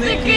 the good.